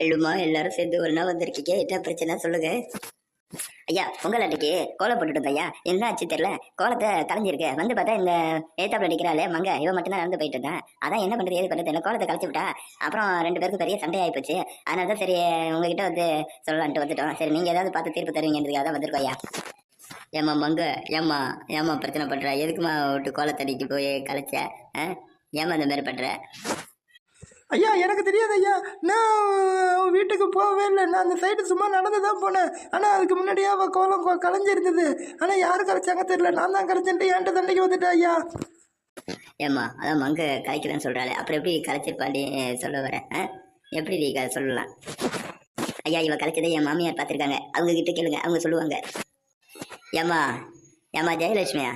எழுமா? எல்லாரும் சேர்ந்து ஒன்றா வந்திருக்கீங்க. என்ன பிரச்சனை? சொல்லுங்க. ஐயா பொங்கல் அன்னைக்கு கோலம் போட்டுட்டு ஐயா என்ன ஆச்சு தெரியல. கோலத்தை கலைஞ்சிருக்கு வந்து பார்த்தா இந்த ஏத்தாப்புல நிற்கிறாளே மங்க. இவன் மட்டும்தான் நடந்து போயிட்டு இருந்தேன். அதான் என்ன பண்ணுறது ஏது பண்ணுறது கோலத்தை கலைச்சு விட்டா அப்புறம் ரெண்டு பேருக்கு பெரிய சண்டை ஆகிப்போச்சு போச்சு அதனால தான் சரி உங்ககிட்ட வந்து சொல்லலான்ட்டு வந்துட்டோம். சரி நீங்கள் ஏதாவது பார்த்து தீர்ப்பு தருவீங்கிறதுக்காக தான் வந்திருக்கோம் ஐயா. ஏம்மா மங்க. ஏம்மா ஏம்மா பிரச்சனை பண்ணுற எதுக்குமா விட்டு கோலத்தடிக்கு போய் கலைச்ச? ஆ? ஏம்மா இந்த மாதிரி பண்ணுற ஐயா எனக்கு தெரியாது ஐயா. நான் வீட்டுக்கு போகவே இல்லை. நான் அந்த சைடு சும்மா நடந்து தான் போனேன். ஆனால் அதுக்கு முன்னாடியே அவள் கோலம் கலைஞ்சிருந்தது. ஆனால் யார் கலைச்சாங்க தெரியல. நான் தான் கலைச்சேன்ட்டு என்கிட்ட தண்டைக்கு வந்துட்டேன் ஐயா. ஏம்மா அதான் மங்க கலைக்கிறேன்னு சொல்கிறாள் அப்புறம் எப்படி கலைச்சிருப்பாடி சொல்ல வரேன் ஆ? எப்படி நீ சொல்லலாம்? ஐயா இவ கலைச்சதை என் மாமியார் பார்த்துருக்காங்க. அவங்க கிட்ட கேளுங்க அவங்க சொல்லுவாங்க. ஏம்மா ஏம்மா ஜெயலட்சுமியா?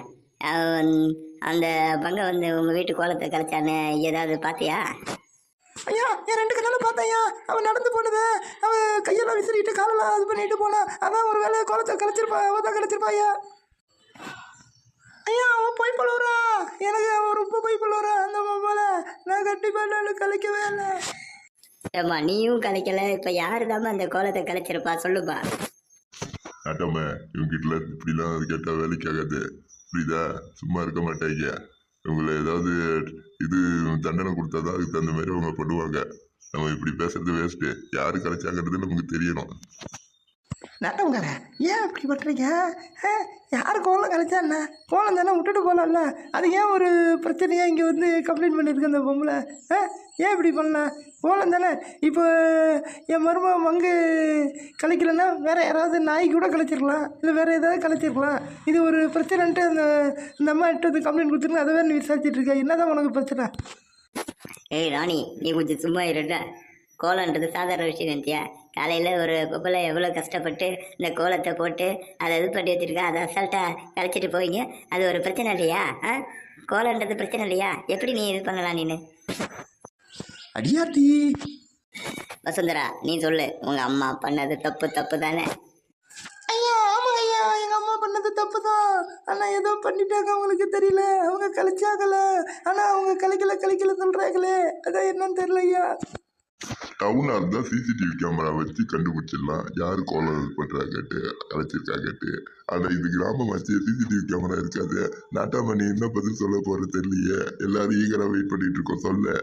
அந்த பங்க வந்து உங்கள் வீட்டு கோலத்தை கலைச்சான்னு ஏதாவது பார்த்தியா? ஐயா என் ரெண்டு கண்ணாலும் பார்த்தேன் ஐயா. அவன் நடந்து போனது அவன் கையெல்லாம் விசிறிட்டு காலெல்லாம் இது பண்ணிட்டு போனான் அதான் ஒரு வேலையை கோலத்தை கலைச்சிருப்பா அவன் தான் கலைச்சிருப்பா ஐயா. ஐயா அவன் போய் பழுவுறா எனக்கு அவன் ரொம்ப போய் பழுவுறா அந்த மொபைலை நான் கண்டிப்பாக நான் கலைக்கவே இல்லை. ஏம்மா நீயும் கலைக்கல. இப்போ யாரு அந்த கோலத்தை கலைச்சிருப்பா சொல்லுப்பா. நாட்டாம இவங்கிட்ட இப்படிலாம் கேட்டால் வேலைக்கு ஆகாது. புரியுதா? சும்மா இருக்க மாட்டாங்க. இவங்களை ஏதாவது இது தண்டனை கொடுத்தாதான் அதுக்கு தகுந்த மாதிரி அவங்க பண்ணுவாங்க. நம்ம இப்படி பேசுறது வேஸ்ட்டு யார் கிடைச்சாங்கிறது நமக்கு தெரியணும். நட்டவங்கார ஏன் அப்படி பண்ணுறீங்க யார் கோலம் கலைச்சா என்ன? கோலம் தானே விட்டுட்டு போகலாம்ல அது ஏன் ஒரு பிரச்சனையாக இங்கே வந்து கம்ப்ளைண்ட் பண்ணியிருக்கு அந்த பொம்பளை? ஆ ஏன் இப்படி பண்ணலாம் கோலம் தானே. இப்போ என் மரும மங்கு கலைக்கலைன்னா வேறு யாராவது நாய் கூட கலைச்சிருக்கலாம். இல்லை வேறு ஏதாவது கலைச்சிருக்கலாம். இது ஒரு பிரச்சனைன்ட்டு அந்த இந்த அம்மா கிட்ட வந்து கம்ப்ளைண்ட் கொடுத்துருங்க. அதை வேறு நீ விசாரிச்சுட்டு இருக்க. என்னதான் உனக்கு பிரச்சனை? ஏய் ராணி நீ கொஞ்சம் சும்மா இருட்ட கோலன்றது சாதாரண விஷயம் நினச்சியா? காலையில் ஒரு பொம்பளை எவ்வளோ கஷ்டப்பட்டு இந்த கோலத்தை போட்டு அதை இது பண்ணி வச்சுருக்கா அதை அசால்ட்டாக கழிச்சிட்டு போவீங்க அது ஒரு பிரச்சனை இல்லையா? ஆ? கோலன்றது பிரச்சனை இல்லையா? எப்படி நீ இது பண்ணலாம் நீனு? அடியாட்டி வசுந்தரா நீ சொல்லு. உங்கள் அம்மா பண்ணது தப்பு தப்பு தானே? ஐயா ஆமாங்க ஐயா. எங்கள் அம்மா பண்ணது தப்பு தான் ஆனால் ஏதோ பண்ணிட்டாங்க அவங்களுக்கு தெரியல. அவங்க கழிச்சாங்கல ஆனால் அவங்க கழிக்கல கழிக்கல சொல்கிறாங்களே அதான் என்னன்னு தெரியல ஐயா. டவுனாக இருந்தால் சிசிடிவி கேமரா வச்சு கண்டுபிடிச்சிடலாம். யார் கோலம் பண்ணுறாங்கட்டு அழைச்சிருக்காங்கட்டு ஆனால் இது கிராம வச்சு சிசிடிவி கேமரா இருக்காது. நாட்டாமணி என்ன பதில் சொல்ல போகிற தெரியலையே. எல்லாரும் ஈகராக வெயிட் பண்ணிட்டு இருக்கோம். சொல்ல.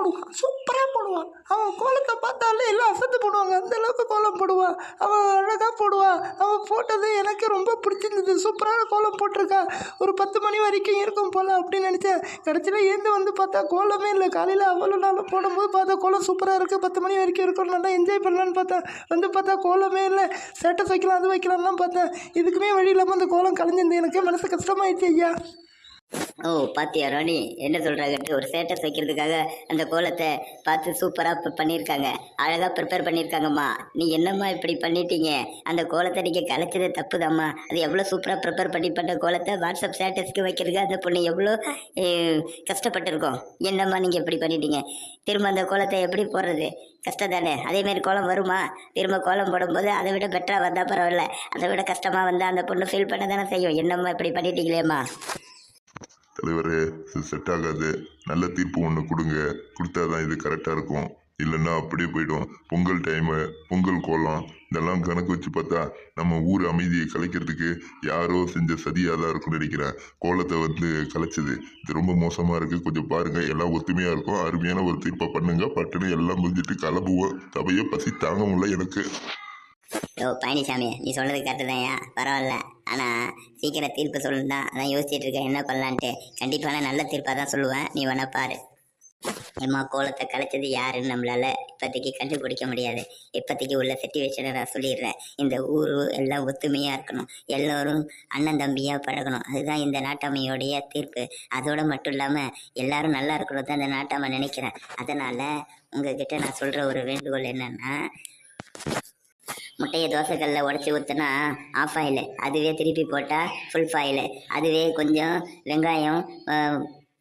போடுவான் சூப்பராக போடுவான் அவன் கோலத்தை பார்த்தாலே எல்லாம் அசத்து போடுவாங்க. அந்த அளவுக்கு கோலம் போடுவான் அவன் அழகாக போடுவான் அவன் போட்டது எனக்கு ரொம்ப பிடிச்சிருந்தது. சூப்பரான கோலம் போட்டிருக்கான் ஒரு பத்து மணி வரைக்கும் இருக்கும் போல அப்படின்னு நினச்சேன். கடைசியில் ஏந்து வந்து பார்த்தா கோலமே இல்லை. காலையில் அவ்வளோ நாள் போடும்போது பார்த்தா கோலம் சூப்பராக இருக்குது பத்து மணி வரைக்கும் இருக்கும் நல்லா என்ஜாய் பண்ணலான்னு பார்த்தேன். வந்து பார்த்தா கோலமே இல்லை. ஸ்டேட்டஸ் வைக்கலாம் அது வைக்கலாம்லாம் பார்த்தேன். இதுக்குமே வழி இல்லாமல் அந்த கோலம் கலைஞ்சிருந்து எனக்கு மனசு கஷ்டமாயிடுச்சு ஐயா. ஓ பாத்தியா ராணி என்ன சொல்கிறாங்கட்டு ஒரு ஸ்டேட்டஸ் வைக்கிறதுக்காக அந்த கோலத்தை பார்த்து சூப்பராக பண்ணியிருக்காங்க. அழகாக ப்ரிப்பேர் பண்ணியிருக்காங்கம்மா. நீ என்னம்மா இப்படி பண்ணிட்டீங்க? அந்த கோலத்தை நீங்கள் கலைச்சது தப்புதாம்மா. அது எவ்வளோ சூப்பராக ப்ரிப்பேர் பண்ணி பண்ண கோலத்தை வாட்ஸ்அப் ஸ்டேட்டஸ்க்கு வைக்கிறதுக்கு அந்த பொண்ணு எவ்வளோ கஷ்டப்பட்டிருக்கோம். என்னம்மா நீங்கள் இப்படி பண்ணிட்டீங்க? திரும்ப அந்த கோலத்தை எப்படி போடுறது? கஷ்டம் தானே. அதேமாரி கோலம் வருமா? திரும்ப கோலம் போடும்போது அதை விட பெட்டராக வந்தால் பரவாயில்ல. அதை விட கஷ்டமாக வந்தால் அந்த பொண்ணு ஃபீல் பண்ண தானே செய்யும். என்னம்மா இப்படி பண்ணிட்டீங்களேம்மா? தலைவரே செட் ஆகாது. நல்ல தீர்ப்பு ஒன்று கொடுங்க. கொடுத்தா தான் இது கரெக்டாக இருக்கும். இல்லைன்னா அப்படியே போயிடும். பொங்கல் டைமு பொங்கல் கோலம் இதெல்லாம் கணக்கு வச்சு பார்த்தா நம்ம ஊர் அமைதியை கலைக்கிறதுக்கு யாரோ செஞ்ச சதியாக தான் இருக்கும்னு நினைக்கிறேன். கோலத்தை வந்து கலைச்சது. இது ரொம்ப மோசமாக இருக்குது கொஞ்சம் பாருங்கள் எல்லாம் ஒத்துமையாக இருக்கும். அருமையான ஒரு தீர்ப்பை பண்ணுங்கள் பட்டுன்னு எல்லாம் முடிஞ்சிட்டு கிளம்புவோம் சபையை பசி தாங்க முடியல எனக்கு. ஓ பழனிசாமி நீ சொல்றது கரெக்டு தான்யா பரவாயில்ல. ஆனால் சீக்கிரம் தீர்ப்பு சொல்லணும் தான் அதான் யோசிச்சுட்டு இருக்கேன். என்ன பண்ணலான்ட்டு. கண்டிப்பான நல்ல தீர்ப்பாக தான் சொல்லுவேன். நீ வேணா பாரு. எம்மா கோலத்தை கலைச்சது யாருன்னு நம்மளால இப்போதைக்கு கண்டுபிடிக்க முடியாது. இப்போதைக்கு உள்ள சுச்சுவேஷனை நான் சொல்லிடுறேன். இந்த ஊர் எல்லாம் ஒத்துமையாக இருக்கணும். எல்லோரும் அண்ணன் தம்பியாக பழகணும். அதுதான் இந்த நாட்டாமையோடைய தீர்ப்பு. அதோட மட்டும் இல்லாமல் எல்லாரும் நல்லா இருக்கணும் தான் இந்த நாட்டாமை நினைக்கிறேன். அதனால் உங்ககிட்ட நான் சொல்கிற ஒரு வேண்டுகோள் என்னன்னா முட்டையை தோசைக்கல்ல உடச்சி ஊற்றினா ஆஃப் ஆயில். அதுவே திருப்பி போட்டால் ஃபுல் ஃபாயில் அதுவே கொஞ்சம் வெங்காயம்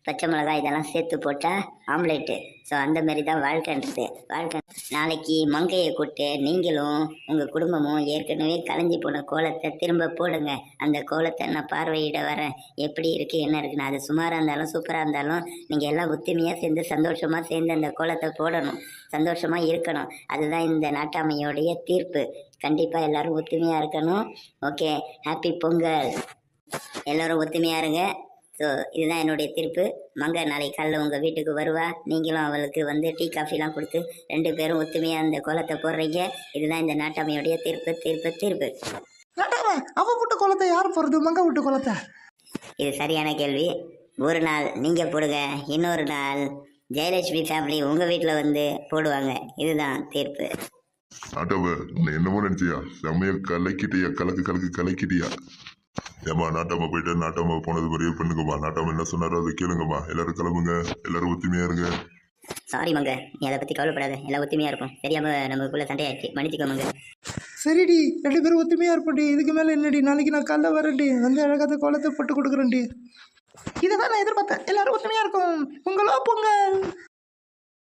பச்சை மிளகாய் இதெல்லாம் சேர்த்து போட்டால் ஆம்லேட்டு ஸோ அந்த மாதிரி தான் வாழ்க்கைன்றது. வாழ்க்கை நாளைக்கு மங்கையை கூட்டு நீங்களும் உங்கள் குடும்பமும் ஏற்கனவே கலைஞ்சி போன கோலத்தை திரும்ப போடுங்க. அந்த கோலத்தை நான் பார்வையிட வரேன். எப்படி இருக்குது என்ன இருக்குன்னு. அது சுமாராக இருந்தாலும் சூப்பராக இருந்தாலும் நீங்கள் எல்லாம் ஒத்துமையாக சேர்ந்து சந்தோஷமாக சேர்ந்து அந்த கோலத்தை போடணும். சந்தோஷமாக இருக்கணும். அதுதான் இந்த நாட்டாமையோடைய தீர்ப்பு. கண்டிப்பாக எல்லாரும் ஒத்துமையாக இருக்கணும். Okay happy Pongal. எல்லாரும் ஒத்துமையாக இருங்க. ஸோ இதுதான் என்னுடைய தீர்ப்பு. மங்க நாளைக்கு காலைல உங்கள் வீட்டுக்கு வருவா. நீங்களும் அவளுக்கு வந்து டீ காஃபிலாம் கொடுத்து ரெண்டு பேரும் ஒத்துமையாக அந்த கோலத்தை போடுறீங்க. இதுதான் இந்த நாட்டாமையுடைய தீர்ப்பு தீர்ப்பு தீர்ப்பு. நாட்டாம அவ போட்ட கோலத்தை யார் போடுறது? மங்க விட்டு கோலத்தை. இது சரியான கேள்வி. ஒரு நாள் நீங்கள் போடுங்க இன்னொரு நாள் ஜெயலட்சுமி ஃபேமிலி உங்கள் வீட்டில் வந்து போடுவாங்க. இதுதான் தீர்ப்பு. நாட்டாம உன்னை என்னமோ நினைச்சியா? செம்மையா கலக்கிட்டியா? கலக்கு கலக்கு கலக்கிட்டியா? ஏம்மா நாட்டாம போயிட்டு நாட்டாம போனது மாதிரியே பண்ணுங்கம்மா. நாட்டாம என்ன சொன்னாரோ அதை கேளுங்கம்மா. எல்லாரும் கிளம்புங்க. எல்லாரும் ஒத்துமையா இருங்க. சாரி மங்க. நீ அதை பற்றி கவலைப்படாத. எல்லாம் ஒத்துமையாக இருக்கும். தெரியாமல் நமக்குள்ளே சண்டையாச்சு. மன்னிச்சுக்கோ மங்க. சரிடி. ரெண்டு பேரும் ஒத்துமையாக இருப்போம்டி இதுக்கு மேலே என்னடி? நாளைக்கு நான் காலைல வரேன்டி. வந்து அழகாத கோலத்தை போட்டு கொடுக்குறேன்டி. இதை தான் நான் எதிர்பார்த்தேன். எல்லாரும் ஒத்துமையாக இருக்கும். உங்களோ பொங்கல்